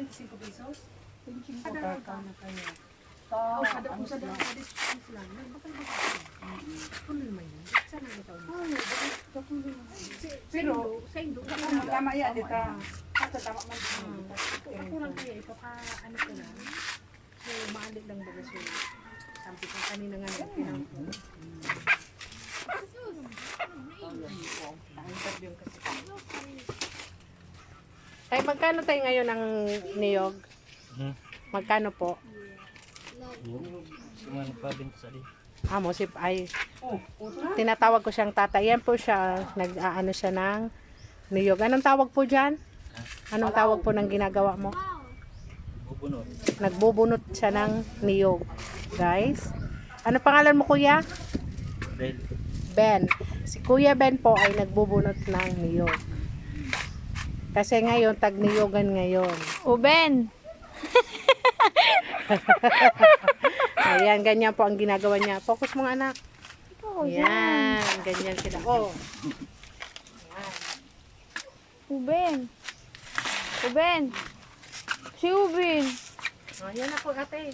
25 pesos? Kada na kayo. Oh, kada usada sa discount lang. Bakal ba? Kuno naman yun. Sana ito. Pero sa Indo, Tama yan, dito. Ito, tama man. ako lang kaya ipapa ano ko lang. So maalig lang baga so. Sabi ko kanina nga nagpinang ko. Interview kasi. Ay, magkano tayo ngayon ng niyog? Hmm. Magkano po? Suman pabinta sa di. Amo, si ay tinatawag ko siyang tatay. Yan po siya, nag-aano siya ng niyog. Anong tawag po dyan? Anong tawag po ng ginagawa mo? Bubunot. Nagbubunot siya ng niyog. Guys, ano pangalan mo kuya? Ben. Ben. Si Kuya Ben po ay nagbubunot ng niyog. Kasi ngayon, tag-niyogan ngayon. Uben. Ayan, ganyan po ang ginagawa niya. Focus mo nga, anak. Oh, Yan, ganyan sila. Oh, Uben. Uben. Si Uben. oh yan ako, ate.